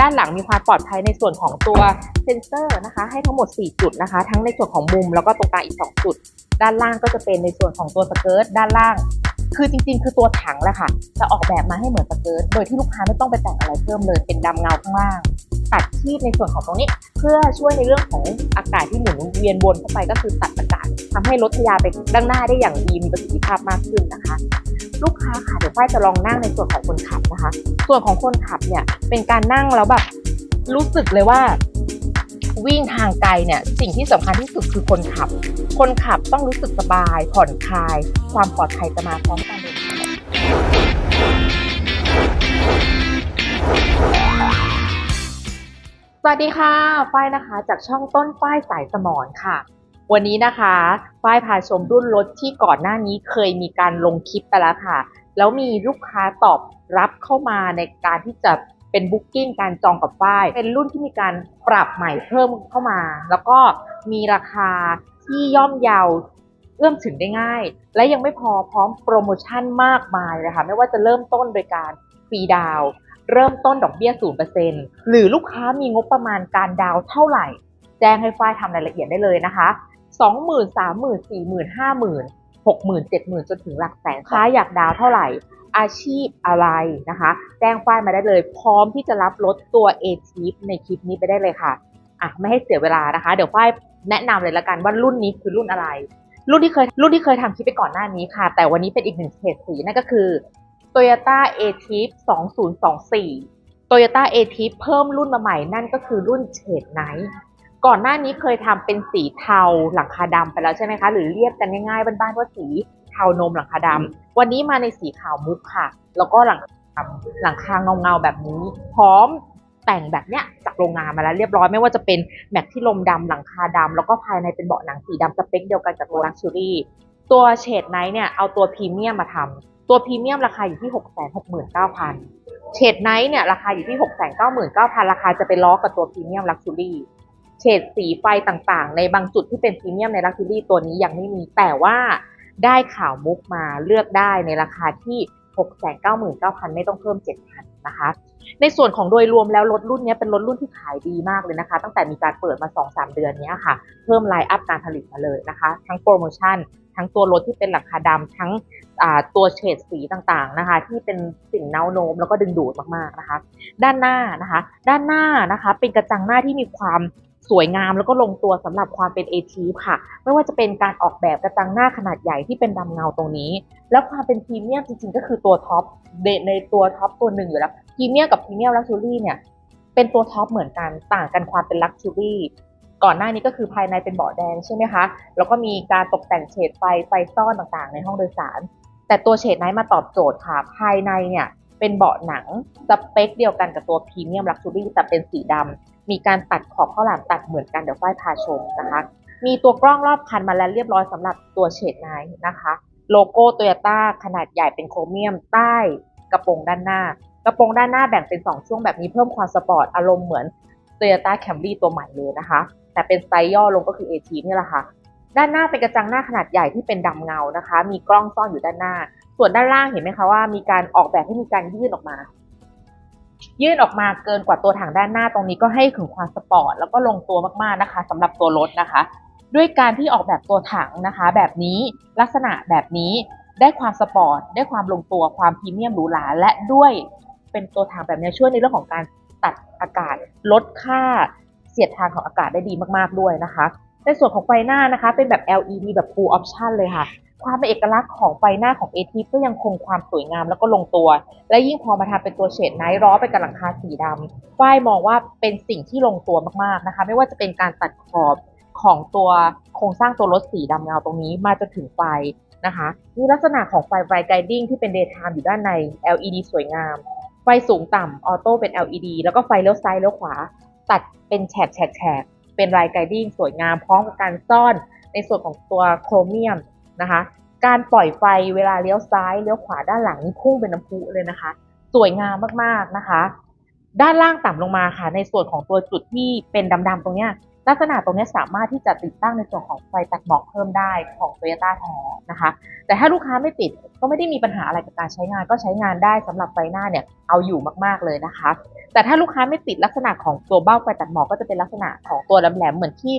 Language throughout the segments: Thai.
ด้านหลังมีความปลอดภัยในส่วนของตัวเซนเซอร์นะคะ ให้ทั้งหมด 4 จุดนะคะ ทั้งในส่วนของมุมแล้วก็ตรงกลางอีก 2 จุด ด้านล่างก็จะเป็นในส่วนของตัวสเกิร์ตด้านล่าง คือจริง ๆ คือตัวถังแหละค่ะ จะออกแบบมาให้เหมือนสเกิร์ตโดยที่ลูกค้าไม่ต้องไปแต่งอะไรเพิ่มเลยเป็นดำเงาข้างล่าง ตัดที่ในส่วนของตรงนี้ เพื่อช่วยในเรื่องของอากาศที่หมุนเวียนวนเข้าไปก็คือตัดอากาศทำให้รถทะยาไปด้านหน้าได้อย่างดีมีประสิทธิภาพมากขึ้นนะคะ ลูกค้าค่ะเดี๋ยวฝ้ายจะลองนั่งในส่วนของคนขับนะคะ ส่วนของคนขับเนี่ยเป็นการนั่งแล้วแบบรู้สึกเลยว่าวิ่งทางไกลเนี่ยสิ่งที่สำคัญที่สุดคือคนขับ คนขับต้องรู้สึกสบาย ผ่อนคลาย ความปลอดภัยจะมาพร้อมกันเลย สวัสดีค่ะฝ้ายนะคะจากช่องต้นฝ้ายสายสมอนค่ะ วันนี้นะคะฝ้ายพาชมรุ่นรถที่ก่อนหน้านี้เคยมีการลงคลิปไปแล้วค่ะ แล้วมีลูกค้าตอบรับเข้ามาในการที่จะเป็นบุ๊กิ้งการจองกับฝ้ายเป็นรุ่นที่มีการปรับใหม่เพิ่มเข้ามา แล้วก็มีราคาที่ย่อมเยาเอื้อมถึงได้ง่าย และยังไม่พอพร้อมโปรโมชั่นมากมายเลยค่ะไม่ว่าจะเริ่มต้นโดยการฟรีดาว เริ่มต้นดอกเบี้ย 0%หรือลูกค้ามีงบประมาณการดาวเท่าไหร่ แจ้งให้ฝ้ายทำรายละเอียดได้เลยนะคะสองหมื่นสามหมื่นสี่หมื่นห้าหมื่นหกหมื่นเจ็ดหมื่นจนถึงหลักแสนค้าอยากดาวเท่าไหร่ อาชีพอะไรนะคะ แจ้งฝ้ายมาได้เลย พร้อมที่จะรับรถตัว a t i p ในคลิปนี้ไปได้เลยค่ะอะ ไม่ให้เสียเวลานะคะ เดี๋ยวฝ้ายแนะนำเลยละกันว่ารุ่นนี้คือรุ่นอะไร รุ่นที่เคยรุ่นที่เคยทำคลิปไปก่อนหน้านี้ค่ะ แต่วันนี้เป็นอีกหนึ่งเฉดสีนั่นก็คือ Toyota a t i p 2024 Toyota a t i p เพิ่มรุ่นมาใหม่นั่นก็คือรุ่นเฉดไนท์ก่อนหน้านี้เคยทำเป็นสีเทาหลังคาดำไปแล้วใช่ไหมคะ หรือเรียกกันง่ายๆบ้านๆว่าสีเทานมหลังคาดำวันนี้มาในสีขาวมุกค่ะ แล้วก็หลังคาดำหลังคาเงาๆแบบนี้ พร้อมแต่งแบบเนี้ยจากโรงงานมาแล้วเรียบร้อยไม่ว่าจะเป็นแม็กที่ลมดำหลังคาดำแล้วก็ภายในเป็นเบาะหนังสีดำสเปคเดียวกันกับตัวลักชัวรี่ ตัวเฉดไนท์เนี่ยเอาตัวพรีเมียมมาทำตัวพรีเมียมราคาอยู่ที่ 6 6 9 0 0 0เฉดไนท์เนี่ยราคาอยู่ที่ 6 9 9 9 0 0 ราคาจะไปล้อกับตัวพรีเมียมลักชัวรี่เฉดสีไฟต่างๆ ในบางจุดที่เป็นพรีเมียมในลักชัวรี่ตัวนี้ยังไม่มีแต่ว่าได้ข่าวมุกมาเลือกได้ในราคาที่ 699,000 ไม่ต้องเพิ่ม 7,000 นะคะ ในส่วนของโดยรวมแล้วรถรุ่นนี้เป็นรถรุ่นที่ขายดีมากเลยนะคะ ตั้งแต่มีการเปิดมา 2-3 เดือนนี้ค่ะ เพิ่มไลน์อัพการผลิตมาเลยนะคะ ทั้งโปรโมชั่น ทั้งตัวรถที่เป็นหลังคาดำทั้งตัวเฉดสีต่างๆนะคะ ที่เป็นสิ่งเน้าโน้มแล้วก็ดึงดูดมากๆนะคะ ด้านหน้านะคะ ด้านหน้านะคะ เป็นกระจังหน้าที่มีความ สวยงามแล้วก็ลงตัวสำหรับความเป็นเอทีค่ะ ไม่ว่าจะเป็นการออกแบบกระจังหน้าขนาดใหญ่ที่เป็นดำเงาตรงนี้ แล้วความเป็นพรีเมียมจริงๆ ก็คือตัวท็อปในในตัวท็อปตัวหนึ่งอยู่แล้วพรีเมียมกับพรีเมียมลักชัวรี่เนี่ยเป็นตัวท็อปเหมือนกันต่างกันความเป็นลักชัวรี่ก่อนหน้านี้ก็คือภายในเป็นเบาะแดงใช่ไหมคะ แล้วก็มีการตกแต่งเฉดไฟไฟซ่อนต่างๆ ในห้องโดยสาร แต่ตัวเฉดไนท์มาตอบโจทย์ค่ะ ภายในเนี่ยเป็นเบาะหนังสเปคเดียวกันกับตัวพรีเมียมลักชัวรี่แต่เป็นสีดำ มีการตัดขอบข้าวหลามตัดเหมือนกันเดี๋ยวฝ้ายพาชมนะคะ มีตัวกล้องรอบคันมาแล้วเรียบร้อยสำหรับตัวเฉดไนท์นะคะ โลโก้โตโยต้าขนาดใหญ่เป็นโครเมียมใต้กระโปรงด้านหน้า กระโปรงด้านหน้าแบ่งเป็น 2 ช่วงแบบนี้เพิ่มความสปอร์ตอารมณ์เหมือน Toyota Camry ตัวใหม่เลยนะคะ แต่เป็นไซส์ย่อลงก็คือ AT นี่แหละค่ะด้านหน้าเป็นกระจังหน้าขนาดใหญ่ที่เป็นดำเงานะคะ มีกล้องซ่อนอยู่ด้านหน้า ส่วนด้านล่างเห็นไหมคะว่ามีการออกแบบให้มีการยื่นออกมา ยื่นออกมาเกินกว่าตัวถังด้านหน้าตรงนี้ก็ให้ถึงความสปอร์ตแล้วก็ลงตัวมากๆนะคะสำหรับตัวรถนะคะ ด้วยการที่ออกแบบตัวถังนะคะ แบบนี้ลักษณะแบบนี้ได้ความสปอร์ตได้ความลงตัวความพรีเมียมหรูหราและด้วยเป็นตัวถังแบบนี้ช่วยในเรื่องของการตัดอากาศลดค่าเสียดทานของอากาศได้ดีมากๆด้วยนะคะในส่วนของไฟหน้านะคะ เป็นแบบ LED แบบ full option เลยค่ะ ความเป็นเอกลักษณ์ของไฟหน้าของ a t ก็ยังคงความสวยงามแล้วก็ลงตัว และยิ่งพอมาทำเป็นตัวเฉดไนท์ล้อไปกับหลังคาสีดำฝ้ายมองว่าเป็นสิ่งที่ลงตัวมากๆนะคะ ไม่ว่าจะเป็นการตัดขอบของตัวโครงสร้างตัวรถสีดำเงาตรงนี้มาจนถึงไฟนะคะมีลักษณะของไฟ bright guiding ที่เป็น daytime อยู่ด้านใน LED สวยงาม ไฟสูงต่ำออโต้เป็น LED แล้วก็ไฟเลี้ยวซ้ายเลี้ยวขวา ตัดเป็นแฉกแฉกแฉกเป็นลายไกดิ้งสวยงามพร้อมกับการซ่อนในส่วนของตัวโครเมียม นะคะ การปล่อยไฟเวลาเลี้ยวซ้ายเลี้ยวขวาด้านหลังนี่พุ่งเป็นน้ำพุเลยนะคะ สวยงามมากๆนะคะ ด้านล่างต่ำลงมาค่ะ ในส่วนของตัวจุดที่เป็นดำๆตรงเนี้ยลักษณะตรงนี้สามารถที่จะติดตั้งในส่วนของไฟตัดหมอกเพิ่มได้ของ Toyota แท้นะคะ แต่ถ้าลูกค้าไม่ติดก็ไม่ได้มีปัญหาอะไรกับการใช้งาน ก็ใช้งานได้สำหรับไฟหน้าเนี่ยเอาอยู่มากๆเลยนะคะ แต่ถ้าลูกค้าไม่ติดลักษณะของตัวเบ้าไฟตัดหมอกก็จะเป็นลักษณะของตัวแหลมๆเหมือนที่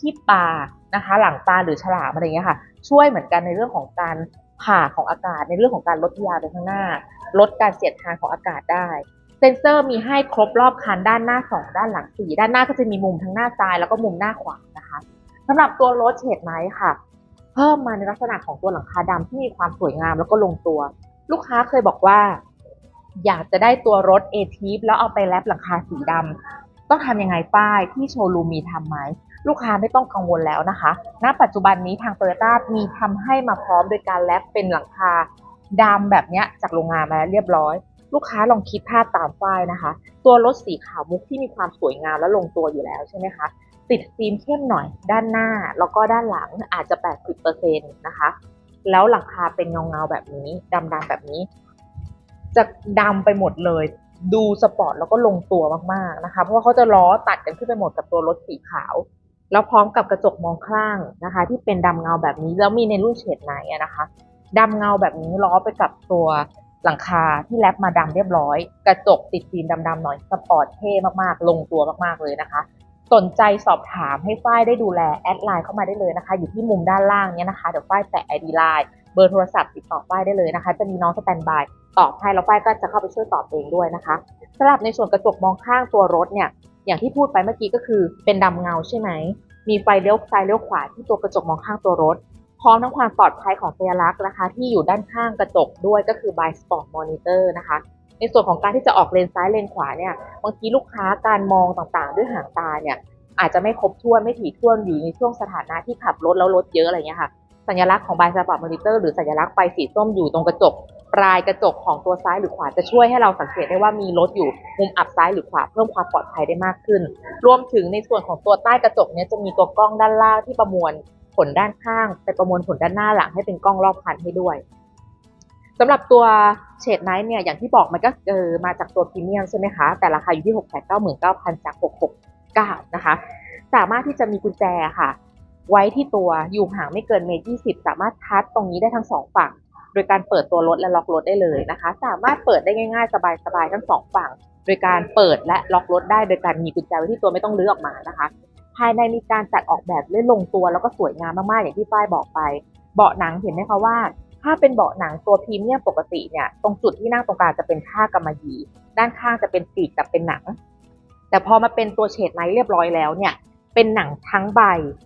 ที่ปลานะคะ หลังปลาหรือฉลามอะไรอย่างเงี้ยค่ะ ช่วยเหมือนกันในเรื่องของการผ่าของอากาศ ในเรื่องของการลดยาไปข้างหน้า ลดการเสียดทานของอากาศได้ เซนเซอร์มีให้ครบรอบคันด้านหน้า 2 ด้านหลัง 4 ด้านหน้าก็จะมีมุมทั้งหน้าซ้ายแล้วก็มุมหน้าขวานะคะสำหรับตัวรถเฉดไนท์ค่ะ เพิ่มมาในลักษณะของตัวหลังคาดำที่มีความสวยงามแล้วก็ลงตัว ลูกค้าเคยบอกว่าอยากจะได้ตัวรถเอทีฟแล้วเอาไปแลปหลังคาสีดำ ต้องทำยังไงป้ายที่โชว์รูมมีทำไหมลูกค้าไม่ต้องกังวลแล้วนะคะ ณ ปัจจุบันนี้ทางโตโยต้ามีทำให้มาพร้อมโดยการแลปเป็นหลังคาดำแบบเนี้ยจากโรงงานมาแล้วเรียบร้อย ลูกค้าลองคิดภาพตามป้ายนะคะ ตัวรถสีขาวมุกที่มีความสวยงามและลงตัวอยู่แล้วใช่ไหมคะติดฟิล์มเข้มหน่อยด้านหน้า แล้วก็ด้านหลังอาจจะ 80%นะคะ แล้วหลังคาเป็นเงาเงาๆแบบนี้ดำๆแบบนี้ จะดำไปหมดเลย ดูสปอร์ตแล้วก็ลงตัวมากๆนะคะ เพราะว่าเขาจะล้อตัดกันขึ้นไปหมดกับตัวรถสีขาว แล้วพร้อมกับกระจกมองข้างนะคะ ที่เป็นดำเงาแบบนี้แล้วมีในรุ่นเฉดไหนนะคะดำเงาแบบนี้ล้อไปกับตัวหลังคาที่แรปมาดำเรียบร้อย กระจกติดฟิล์มดำๆหน่อยสปอร์ตเท่มากๆ ลงตัวมากๆเลยนะคะ สนใจสอบถามให้ฝ้ายได้ดูแลแอดไลน์เข้ามาได้เลยนะคะ อยู่ที่มุมด้านล่างเนี้ยนะคะเดี๋ยวฝ้ายแปะไอดีไลน์ เบอร์โทรศัพท์ติดต่อฝ้ายได้เลยนะคะ จะมีน้องสแตนบายตอบให้แล้วฝ้ายก็จะเข้าไปช่วยตอบเองด้วยนะคะสำหรับในส่วนกระจกมองข้างตัวรถเนี่ยอย่างที่พูดไปเมื่อกี้ก็คือเป็นดำเงาใช่ไหมมีไฟเลี้ยวซ้ายเลี้ยวขวาที่ตัวกระจกมองข้างตัวรถ พร้อมทั้งความปลอดภัยของสัญลักษณ์นะคะ ที่อยู่ด้านข้างกระจกด้วยก็คือ by spot monitor นะคะ ในส่วนของการที่จะออกเลนซ้ายเลนขวาเนี่ยบางทีลูกค้าการมองต่างๆ ด้วยหางตาเนี่ยอาจจะไม่ครบถ้วนไม่ถี่ถ้วนอยู่ในช่วงสถานะที่ขับรถแล้วรถเยอะอะไรเงี้ยค่ะ สัญลักษณ์ของ by spot monitor หรือสัญลักษณ์ไฟสีส้มอยู่ตรงกระจกปลายกระจกของตัวซ้ายหรือขวาจะช่วยให้เราสังเกตได้ว่ามีรถอยู่มุมอับซ้ายหรือขวาเพิ่มความปลอดภัยได้มากขึ้น รวมถึงในส่วนของตัวใต้กระจกเนี้ยจะมีตัวกล้องด้านล่างที่ประมวลผลด้านข้างไปประมวลผลด้านหน้าหลังให้เป็นกล้องรอบคันให้ด้วยสำหรับตัวเฉดไนท์เนี่ยอย่างที่บอกมันก็เออมาจากตัวพรีเมียมใช่ไหมคะแต่ราคาอยู่ที่ 6 9 9 9 0 0 0จาก 669 นะคะ สามารถที่จะมีกุญแจค่ะ ไว้ที่ตัวอยู่ห่างไม่เกินเมตรยี่สิบสามารถทัชตรงนี้ได้ทั้งสองฝั่ง โดยการเปิดตัวรถและล็อกรถได้เลยนะคะ สามารถเปิดได้ง่ายๆ สบายๆทั้งสองฝั่ง โดยการเปิดและล็อกรถได้โดยการมีกุญแจไว้ที่ตัวไม่ต้องลื้อออกมานะคะ ภายในมีการจัดออกแบบได้ลงตัวแล้วก็สวยงามมากๆอย่างที่ฝ้ายบอกไป เบาะหนังเห็นไหมคะว่าถ้าเป็นเบาะหนังตัวพรีเมียมปกติเนี่ยตรงจุดที่นั่งตรงกลางจะเป็นผ้ากำมะหยี่ด้านข้างจะเป็นปีกกับเป็นหนัง แต่พอมาเป็นตัวเฉดไนท์เรียบร้อยแล้วเนี่ย เป็นหนังทั้งใบ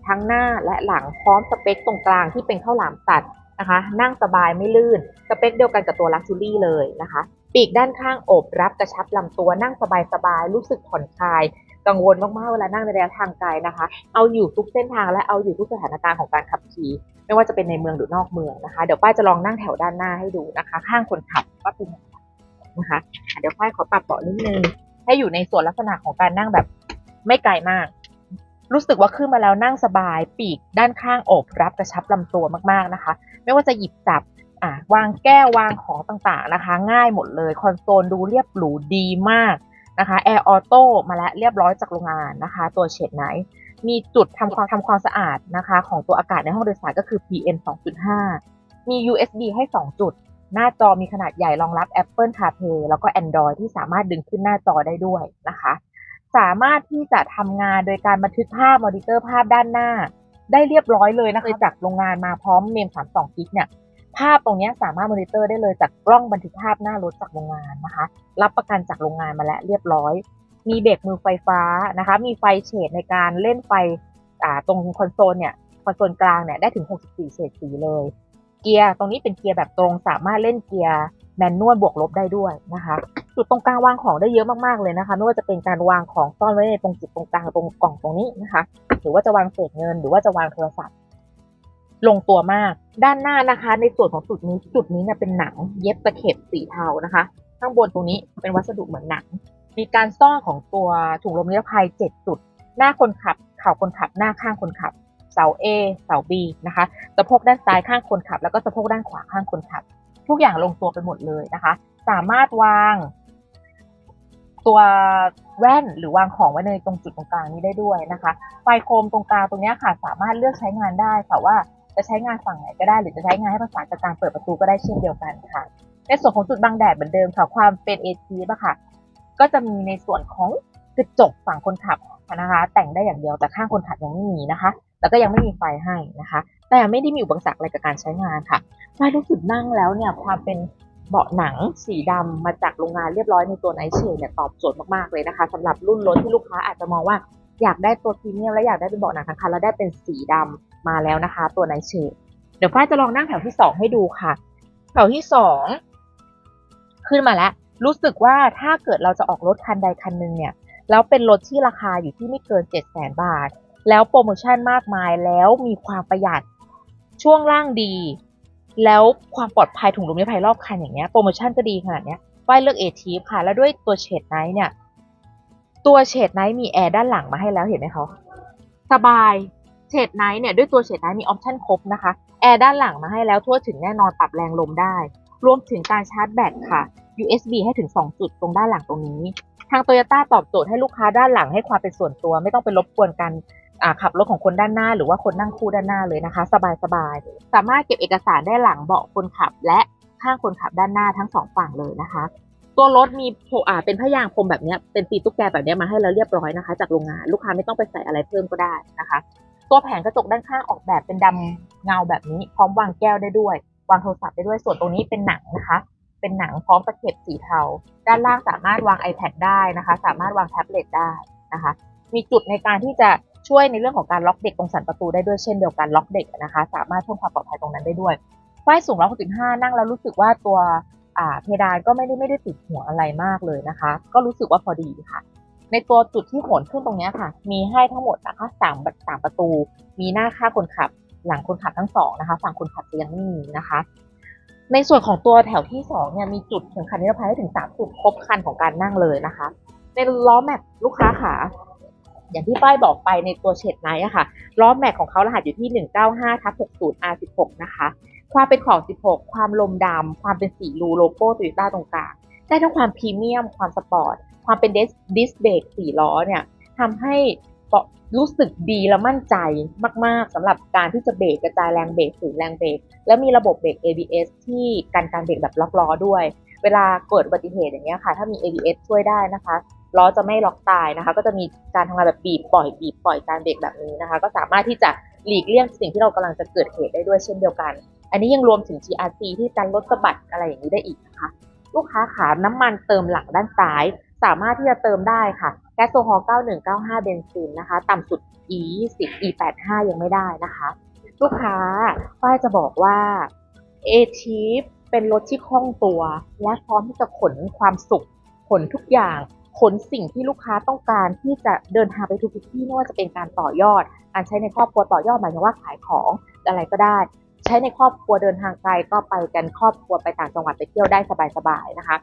ทั้งหน้าและหลังพร้อมสเปคตรงกลางที่เป็นข้าวหลามตัดนะคะ นั่งสบายไม่ลื่น สเปคเดียวกันกับตัวลักชูรี่เลยนะคะ ปีกด้านข้างโอบรับกระชับลำตัวนั่งสบายๆรู้สึกผ่อนคลายกังวลมากๆเวลานั่งในระยะทางไกลนะคะ เอาอยู่ทุกเส้นทางและเอาอยู่ทุกสถานการณ์ของการขับขี่ ไม่ว่าจะเป็นในเมืองหรือนอกเมืองนะคะ เดี๋ยวป้ายจะลองนั่งแถวด้านหน้าให้ดูนะคะ ข้างคนขับว่าเป็นนะคะอะเดี๋ยวป้ายขอปรับเบาะนิดนึง ให้อยู่ในส่วนลักษณะของการนั่งแบบไม่ไกลมาก รู้สึกว่าขึ้นมาแล้วนั่งสบาย ปีกด้านข้างอบรับกระชับลำตัวมากๆนะคะ ไม่ว่าจะหยิบจับอ่าวางแก้ววางของต่างๆนะคะ ง่ายหมดเลยคอนโซลดูเรียบหรูดีมากนะคะแอร์ออโต้มาแล้วเรียบร้อยจากโรงงานนะคะ ตัวเฉดไนมีจุดทำความทำความสะอาดนะคะ ของตัวอากาศในห้องโดยสารก็คือ PM 2.5 มี USB ให้ 2 จุด หน้าจอมีขนาดใหญ่รองรับ Apple CarPlay แล้วก็ Android ที่สามารถดึงขึ้นหน้าจอได้ด้วยนะคะ สามารถที่จะทำงานโดยการบันทึกภาพมอนิเตอร์ภาพด้านหน้า ได้เรียบร้อยเลยนะคะจากโรงงานมาพร้อมเมม32กิกเนี่ยภาพตรงเนี้ยสามารถมอนิเตอร์ได้เลยจากกล้องบันทึกภาพหน้ารถจากโรงงานนะคะ รับประกันจากโรงงานมาแล้วเรียบร้อย มีเบรกมือไฟฟ้านะคะ มีไฟเฉดในการเล่นไฟอ่าตรงคอนโซลเนี่ยคอนโซลกลางเนี่ยได้ถึง 64 เฉดสีเลย เกียร์ตรงนี้เป็นเกียร์แบบตรงสามารถเล่นเกียร์แมนนวลบวกลบได้ด้วยนะคะ จุดตรงกลางวางของได้เยอะมากๆเลยนะคะ ไม่ว่าจะเป็นการวางของซ่อนไว้ในตรงจุดตรงกลางตรงกล่องตรงนี้นะคะ หรือว่าจะวางเศษเงิน หรือว่าจะวางโทรศัพท์ ลงตัวมาก ด้านหน้านะคะ ในส่วนของจุดนี้จุดนี้เนี่ยเป็นหนัง เย็บตะเข็บสีเทานะคะ ข้างบนตรงนี้เป็นวัสดุเหมือนหนัง มีการซ่อนของตัวถุงลมนิรภัย 7 จุด หน้าคนขับเข่าคนขับ หน้าข้างคนขับ เสา A เสา B นะคะสะโพกด้านซ้ายข้างคนขับ แล้วก็สะโพกด้านขวาข้างคนขับ ทุกอย่างลงตัวไปหมดเลยนะคะสามารถวาง ตัวแว่นหรือวางของไว้ในตรงจุดตรงกลางนี้ได้ด้วยนะคะ ไฟโคมตรงกลางตรงนี้ค่ะ สามารถเลือกใช้งานได้ค่ะว่าจะใช้งานฝั่งไหนก็ได้ หรือจะใช้งานให้ประสากับการเปิดประตูก็ได้เช่นเดียวกันค่ะ ในส่วนของจุดบังแดดเหมือนเดิมค่ะความเป็นเอทีอะค่ะ ก็จะมีในส่วนของกระจกฝั่งคนขับนะคะ แต่งได้อย่างเดียวแต่ข้างคนขับยังไม่มีนะคะ แล้วก็ยังไม่มีไฟให้นะคะ แต่ไม่ได้มีอุปสรรคอะไรกับการใช้งานค่ะไฟรู้สึกนั่งแล้วเนี่ยความเป็น เบาะหนังสีดำมาจากโรงงานเรียบร้อยในตัวไนเชดเนี่ยตอบโจทย์มากๆเลยนะคะสำหรับรุ่นรถที่ลูกค้าอาจจะมองว่าอยากได้ตัวพรีเมียมและอยากได้เป็นเบาะหนังทั้งคันแล้วได้เป็นสีดำมาแล้วนะคะ ตัวไนเชดเดี๋ยวฝ้ายจะลองนั่งแถวที่สองให้ดูค่ะ แถวที่สองขึ้นมาแล้ว รู้สึกว่าถ้าเกิดเราจะออกรถคันใดคันหนึ่งเนี่ยแล้วเป็นรถที่ราคาอยู่ที่ไม่เกิน7 0 0 0 0 0 บาท แล้วโปรโมชั่นมากมายแล้วมีความประหยัดช่วงล่างดี แล้วความปลอดภัยถุงลมนิรภัยรอบคันอย่างเงี้ยโปรโมชั่นก็ดีขนาดเนี้ยฝ้ายเลือกเอทีฟค่ะ แล้วด้วยตัวเฉดไนท์เนี่ย ตัวเฉดไนท์มีแอร์ด้านหลังมาให้แล้วเห็นไหมเขาสบายเฉดไนท์เนี่ยด้วยตัวเฉดไนท์มีออปชั่นครบนะคะแอร์ด้านหลังมาให้แล้วทั่วถึงแน่นอนปรับแรงลมได้ รวมถึงการชาร์จแบตค่ะ USB ให้ถึง 2 จุดตรงด้านหลังตรงนี้ ทางโตโยต้าตอบโจทย์ให้ลูกค้าด้านหลังให้ความเป็นส่วนตัว ไม่ต้องไปรบกวนกัน ขับรถของคนด้านหน้า หรือว่าคนนั่งคู่ด้านหน้าเลยนะคะ สบายๆ สามารถเก็บเอกสารได้หลังเบาะคนขับ และข้างคนขับด้านหน้าทั้งสองฝั่งเลยนะคะ ตัวรถมีโพอ่าเป็นผ้ายางพรมแบบนี้เป็นตีตุ๊กแกแบบนี้มาให้แล้วเรียบร้อยนะคะ จากโรงงานลูกค้าไม่ต้องไปใส่อะไรเพิ่มก็ได้นะคะ ตัวแผงกระจกด้านข้างออกแบบเป็นดำเงาแบบนี้ พร้อมวางแก้วได้ด้วย วางโทรศัพท์ได้ด้วยส่วนตรงนี้เป็นหนังนะคะเป็นหนังพร้อมตะเข็บสีเทา ด้านล่างสามารถวาง iPad ได้นะคะ สามารถวางแท็บเล็ตได้นะคะ มีจุดในการที่จะ ช่วยในเรื่องของการล็อกเด็กตรงสันประตูได้ด้วยเช่นเดียวกันล็อกเด็กนะคะ สามารถเพิ่มความปลอดภัยตรงนั้นได้ด้วยฝ้ายสูง165นั่งแล้วรู้สึกว่าตัวเพดานก็ไม่ได้ไม่ได้ติดหัวอะไรมากเลยนะคะ ก็รู้สึกว่าพอดีค่ะ ในตัวจุดที่โหนขึ้นตรงนี้ค่ะ มีให้ทั้งหมดนะคะสามสามประตู มีหน้าข้างคนขับ หลังคนขับทั้งสองนะคะฝั่งคนขับจะยังไม่มีนะคะในส่วนของตัวแถวที่สองเนี่ยมีจุดเข็มขัดนิรภัยให้ถึงสามจุดครบคันของการนั่งเลยนะคะ ในล้อแม็กลูกค้าขา อย่างที่ป้ายบอกไปในตัวเฉดไนท์อะค่ะล้อแม็กของเขารหัสอยู่ที่ 195ทับ60 R16 นะคะ ความเป็นของ16 ความลมดำความเป็นสีรูโลโก้โตโยต้าตรงกลางได้ทั้งความพรีเมียม ความสปอร์ต ความเป็นดิสดิสเบรกสี่ล้อเนี่ยทำให้รู้สึกดีและมั่นใจมาก ๆสำหรับการที่จะเบรกกระจายแรงเบรกสูงแรงเบรกและมีระบบเบรก ABS ที่กันการเบรกแบบล็อกล้อด้วย เวลาเกิดอุบัติเหตุอย่างเงี้ยค่ะ ถ้ามี ABS ช่วยได้นะคะ ล้อจะไม่ล็อกตายนะคะ ก็จะมีการทำงานแบบบีบปล่อยบีบปล่อยการเบรกแบบนี้นะคะ ก็สามารถที่จะหลีกเลี่ยงสิ่งที่เรากำลังจะเกิดเหตุได้ด้วยเช่นเดียวกัน อันนี้ยังรวมถึง GRC ที่กันลดสะบัดอะไรอย่างนี้ได้อีกนะคะ ลูกค้าขาน้ำมันเติมหลังด้านซ้าย สามารถที่จะเติมได้ค่ะแก๊สโซฮอล์9195 เบนซินนะคะ ต่ำสุด E20 E85 ยังไม่ได้นะคะ ลูกค้าฝ้ายจะบอกว่า a t i v เป็นรถที่คล่องตัว และพร้อมที่จะขนความสุข ขนทุกอย่าง ขนสิ่งที่ลูกค้าต้องการที่จะเดินทางไปทุกที่ไม่ว่าจะเป็นการต่อยอดการใช้ในครอบครัวต่อยอดหมายถึงว่าขายของอะไรก็ได้ ใช้ในครอบครัวเดินทางไกลก็ไปกันครอบครัวไปต่างจังหวัดไปเที่ยวได้สบายๆนะคะ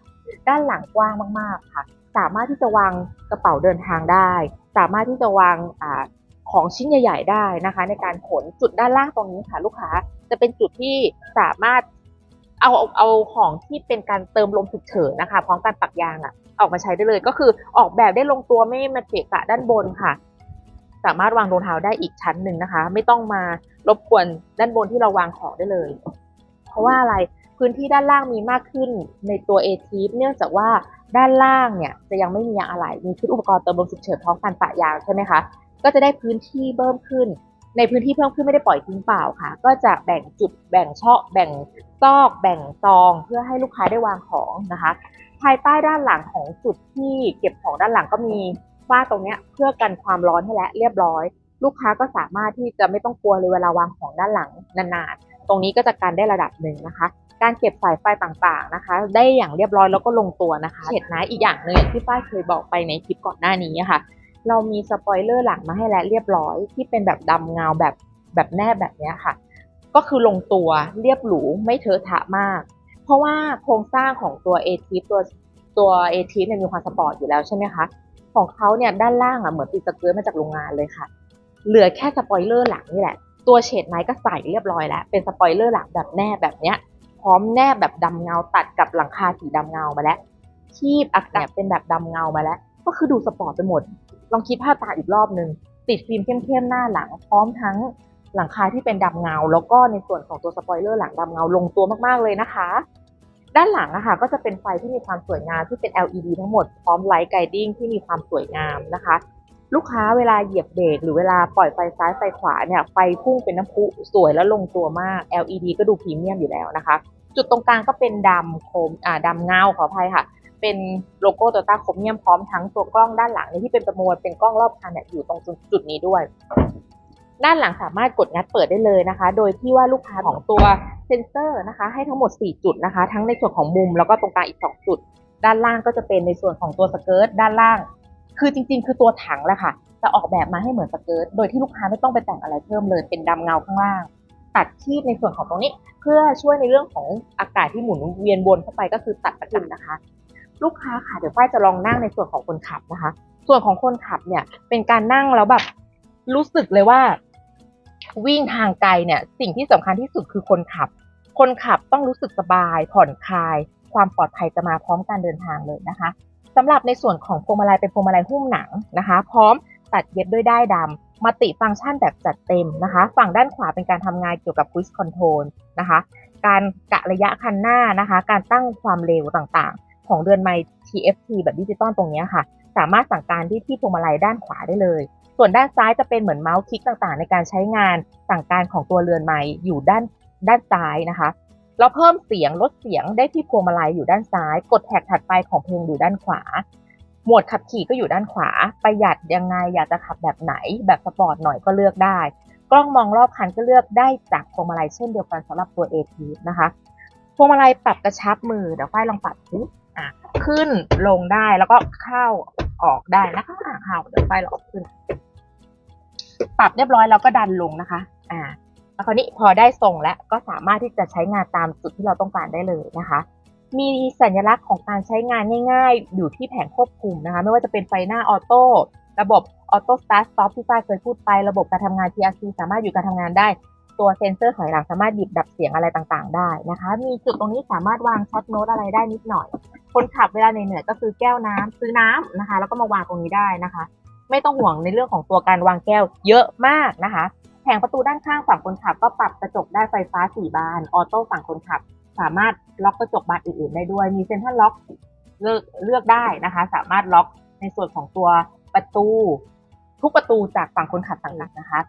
ด้านหลังกว้างมากๆค่ะ สามารถที่จะวางกระเป๋าเดินทางได้ สามารถที่จะวางอาของชิ้นใหญ่ ๆ ได้นะคะ ในการขนจุดด้านล่างตรงนี้ค่ะลูกค้าจะเป็นจุดที่สามารถ เอาเอาของที่เป็นการเติมลมฉุกเฉินนะคะพร้อมการปักยางอะออกมาใช้ได้เลย ก็คือออกแบบได้ลงตัวไม่มาเกะกะด้านบนค่ะ สามารถวางรองเท้าได้อีกชั้นหนึ่งนะคะ ไม่ต้องมารบกวนด้านบนที่เราวางของได้เลย เพราะว่าอะไรพื้นที่ด้านล่างมีมากขึ้นในตัว a t เนื่องจากว่าด้านล่างเนี่ยจะยังไม่มียางอะไหล่มีชุดอุปกรณ์เติมลมฉุกเฉินพร้อมการปะยางใช่ไหมคะก็จะได้พื้นที่เพิ่มขึ้น ในพื้นที่เพิ่มขึ้นไม่ได้ปล่อยทิ้งเปล่าค่ะ ก็จะแบ่งจุดแบ่งช่อแบ่งซอก แบ่งซอง เพื่อให้ลูกค้าได้วางของนะคะ ภายใต้ด้านหลังของจุดที่เก็บของด้านหลังก็มีฝ้าตรงเนี้ยเพื่อกันความร้อนให้และเรียบร้อย ลูกค้าก็สามารถที่จะไม่ต้องกลัวเลยเวลาวางของด้านหลังนานๆ ตรงนี้ก็จะกันได้ระดับหนึ่งนะคะ การเก็บสายไฟต่างๆนะคะ ได้อย่างเรียบร้อยแล้วก็ลงตัวนะคะเห็ดนะอีกอย่างหนึ่งที่ป้ายเคยบอกไปในคลิปก่อนหน้านี้ค่ะ เรามีสปอยเลอร์หลังมาให้แล้วเรียบร้อย ที่เป็นแบบดำเงาแบบแบบแนบแบบนี้ค่ะ ก็คือลงตัวเรียบหรูไม่เทอะทะมาก เพราะว่าโครงสร้างของตัว a t ตัวตัวเอทีเนี่ยมีความสปอร์ตอยู่แล้วใช่ไหมคะ ของเขาเนี่ยด้านล่างอะเหมือนติดสเกิร์ตมาจากโรงงานเลยค่ะ เหลือแค่สปอยเลอร์หลังนี่แหละ ตัวเฉดไม้ก็ใส่เรียบร้อยแล้ว เป็นสปอยเลอร์หลังแบบแนบแบบเนี้ย พร้อมแนบแบบดำเงาตัดกับหลังคาสีดำเงามาแล้วคีบอากาศเป็นแบบดำเงามาแล้ว ก็คือดูสปอร์ตไปหมด ลองคิดภาพตาอีกรอบหนึ่งติดฟิล์มเข้มๆหน้าหลัง พร้อมทั้งหลังคาที่เป็นดำเงา แล้วก็ในส่วนของตัวสปอยเลอร์หลังดำเงาลงตัวมากๆเลยนะคะ ด้านหลังอะค่ะก็จะเป็นไฟที่มีความสวยงามที่เป็น LED ทั้งหมดพร้อมไลท์ไกดิ้งที่มีความสวยงามนะคะ ลูกค้าเวลาเหยียบเบรกหรือเวลาปล่อยไฟซ้ายไฟขวาเนี่ยไฟพุ่งเป็นน้ำพุสวยและลงตัวมาก LED ก็ดูพรีเมียมอยู่แล้วนะคะ จุดตรงกลางก็เป็นดำโคมอ่าดำเงาขออภัยค่ะ เป็นโลโก้โตต้าโครเมียมพร้อมทั้งตัวกล้องด้านหลังเนี่ยที่เป็นประมวลเป็นกล้องรอบคันเนี่ยอยู่ตรงจุดนี้ด้วย ด้านหลังสามารถกดงัดเปิดได้เลยนะคะ โดยที่ว่าลูกค้าของตัวเซนเซอร์นะคะ ให้ทั้งหมด 4 จุดนะคะ ทั้งในส่วนของมุมแล้วก็ตรงกลางอีก 2 จุด ด้านล่างก็จะเป็นในส่วนของตัวสเกิร์ตด้านล่าง คือจริง ๆ คือตัวถังแหละค่ะจะออกแบบมาให้เหมือนสเกิร์ตโดยที่ลูกค้าไม่ต้องไปแต่งอะไรเพิ่มเลยเป็นดำเงาข้างล่าง ตัดชีพในส่วนของตรงนี้ เพื่อช่วยในเรื่องของอากาศที่หมุนเวียนวนเข้าไปก็คือตัดประจุนะคะ ลูกค้าค่ะเดี๋ยวฝ้ายจะลองนั่งในส่วนของคนขับนะคะ ส่วนของคนขับเนี่ย เป็นการนั่งแล้วแบบรู้สึกเลยว่า วิ่งทางไกลเนี่ย สิ่งที่สำคัญที่สุดคือคนขับ คนขับต้องรู้สึกสบาย ผ่อนคลาย ความปลอดภัยจะมาพร้อมการเดินทางเลยนะคะสำหรับในส่วนของพวงมาลัยเป็นพวงมาลัยหุ้มหนังนะคะ พร้อมตัดเย็บด้วยด้ายดำมัลติฟังก์ชันแบบจัดเต็มนะคะ ฝั่งด้านขวาเป็นการทำงานเกี่ยวกับ cruise control นะคะ การกะระยะคันหน้านะคะ การตั้งความเร็วต่างๆ ของเรือนไมค์ TFT แบบดิจิตอลตรงนี้ค่ะ สามารถสั่งการที่ที่พวงมาลัยด้านขวาได้เลย ส่วนด้านซ้ายจะเป็นเหมือนเมาส์คลิกต่างๆ ในการใช้งานสั่งการของตัวเรือนไมค์อยู่ด้านด้านซ้ายนะคะ เราเพิ่มเสียงลดเสียงได้ที่พวงมาลัยอยู่ด้านซ้าย กดแท็กถัดไปของเพลงอยู่ด้านขวา หมวดขับขี่ก็อยู่ด้านขวา ประหยัดยังไงอยากจะขับแบบไหน แบบสปอร์ตหน่อยก็เลือกได้ กล้องมองรอบคันก็เลือกได้จากพวงมาลัยเช่นเดียวกันสำหรับตัว a t นะคะพวงมาลัยปรับกระชับมือเดี๋ยวฝ้ายลองปรับดู อะขึ้นลงได้แล้วก็เข้าออกได้นะคะอะเข้าเดี๋ยวฝ้ายลองขึ้น ปรับเรียบร้อยแล้วก็ดันลงนะคะ อ่าแล้วคราวนี้พอได้ทรงแล้วก็สามารถที่จะใช้งานตามจุดที่เราต้องการได้เลยนะคะ มีสัญลักษณ์ของการใช้งานง่ายๆ อยู่ที่แผงควบคุมนะคะ ไม่ว่าจะเป็นไฟหน้าออโต้ระบบออโต้สตาร์ทสต็อปที่ฝ้ายเคยพูดไประบบการทำงาน PRC สามารถอยู่การทำงานได้ ตัวเซ็นเซอร์ถอยหลังสามารถหยิบดับเสียงอะไรต่างๆ ได้นะคะ มีจุดตรงนี้สามารถวางช็อตโน้ตอะไรได้นิดหน่อย คนขับเวลาเหนื่อยๆก็คือแก้วน้ำซื้อน้ำนะคะ แล้วก็มาวางตรงนี้ได้นะคะ ไม่ต้องห่วงในเรื่องของตัวการวางแก้วเยอะมากนะคะแผงประตูด้านข้างฝั่งคนขับก็ปรับกระจกได้ไฟฟ้า4บานออโต้ฝั่งคนขับ สามารถล็อกกระจกบานอื่นๆได้ด้วย มีเซ็นทรัลล็อกเลือกเลือกได้นะคะ สามารถล็อกในส่วนของตัวประตู ทุกประตูจากฝั่งคนขับต่างๆนะคะ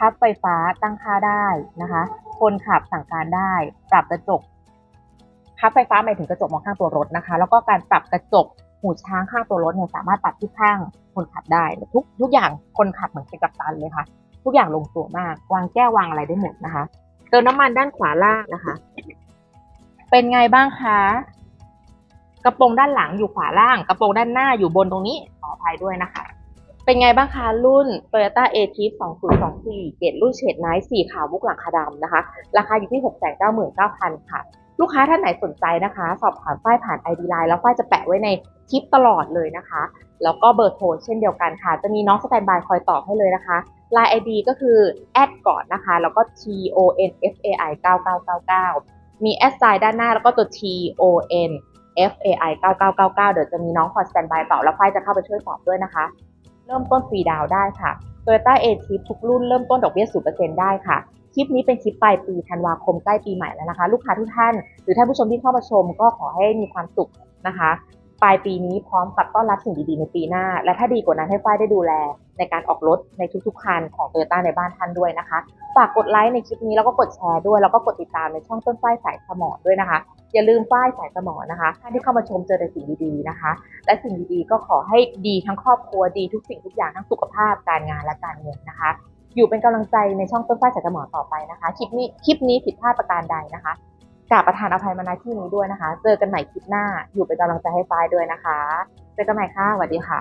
พับไฟฟ้าตั้งค่าได้นะคะ คนขับสั่งการได้ ปรับกระจก พับไฟฟ้าหมายถึงกระจกมองข้างตัวรถนะคะ แล้วก็การปรับกระจกหูช้างข้างตัวรถเนี่ยสามารถปรับที่ข้างคนขับได้ ทุกทุกอย่างคนขับเหมือนเป็นกัปตันเลยค่ะ ทุกอย่างลงตัวมากวางแก้ววางอะไรได้หมดนะคะ เติมน้ำมันด้านขวาล่างนะคะ เป็นไงบ้างคะกระโปรงด้านหลังอยู่ขวาล่าง กระโปรงด้านหน้าอยู่บนตรงนี้ขออภัยด้วยนะคะ เป็นไงบ้างคะรุ่น Toyota a t i p 2024 เกรดรุ่นเฉดไนท์สีขาวมุกหลังคาดำนะคะ ราคาอยู่ที่ 699,000 ค่ะ ลูกค้าท่านไหนสนใจนะคะ สอบถามฝ้ายผ่าน ID Line แล้วฝ้ายจะแปะไว้ในคลิปตลอดเลยนะคะ แล้วก็เบอร์โทรเช่นเดียวกันค่ะ จะมีน้องสแตนบายคอยตอบให้เลยนะคะ Line ID ก็คือแอดก่อนนะคะ แล้วก็ T O N F A I 9999 มีแอดไซน์ด้านหน้าแล้วก็ตัว T O N F A I 9999 เดี๋ยวจะมีน้องคอยสแตนบายตอบแล้วฝ้ายจะเข้าไปช่วยตอบด้วยนะคะ เริ่มต้นฟรีดาวได้ค่ะ Toyota a t i p ทุกรุ่นเริ่มต้นดอกเบี้ย 0%ได้ค่ะ คลิปนี้เป็นคลิปปลายปีธันวาคมใกล้ปีใหม่แล้วนะคะ ลูกค้าทุกท่าน หรือท่านผู้ชมที่เข้ามาชมก็ขอให้มีความสุขนะคะ ปลายปีนี้พร้อมกับต้อนรับสิ่งดีๆในปีหน้า และถ้าดีกว่านั้นให้ฝ้ายได้ดูแล ในการออกรถในทุกๆคันของ Toyota ในบ้านท่านด้วยนะคะ ฝากกดไลค์ในคลิปนี้แล้วก็กดแชร์ด้วย แล้วก็กดติดตามในช่องต้นฝ้ายสายสมอด้วยนะคะ อย่าลืมฝ้ายสายสมอนะคะท่านที่เข้ามาชมเจอแต่สิ่งดีๆนะคะ และสิ่งดีๆก็ขอให้ดีทั้งครอบครัวดีทุกสิ่งทุกอย่างทั้งสุขภาพการงานและการเงินนะคะ อยู่เป็นกำลังใจในช่องต้นฝ้ายสายสมอต่อไปนะคะ คลิปนี้คลิปนี้ผิดพลาดประการใดนะคะ กราบประธานอภัยมาณที่นี้ด้วยนะคะ เจอกันใหม่คลิปหน้า อยู่เป็นกำลังใจให้ฟ้ายด้วยนะคะ เจอกันใหม่ค่ะสวัสดีค่ะ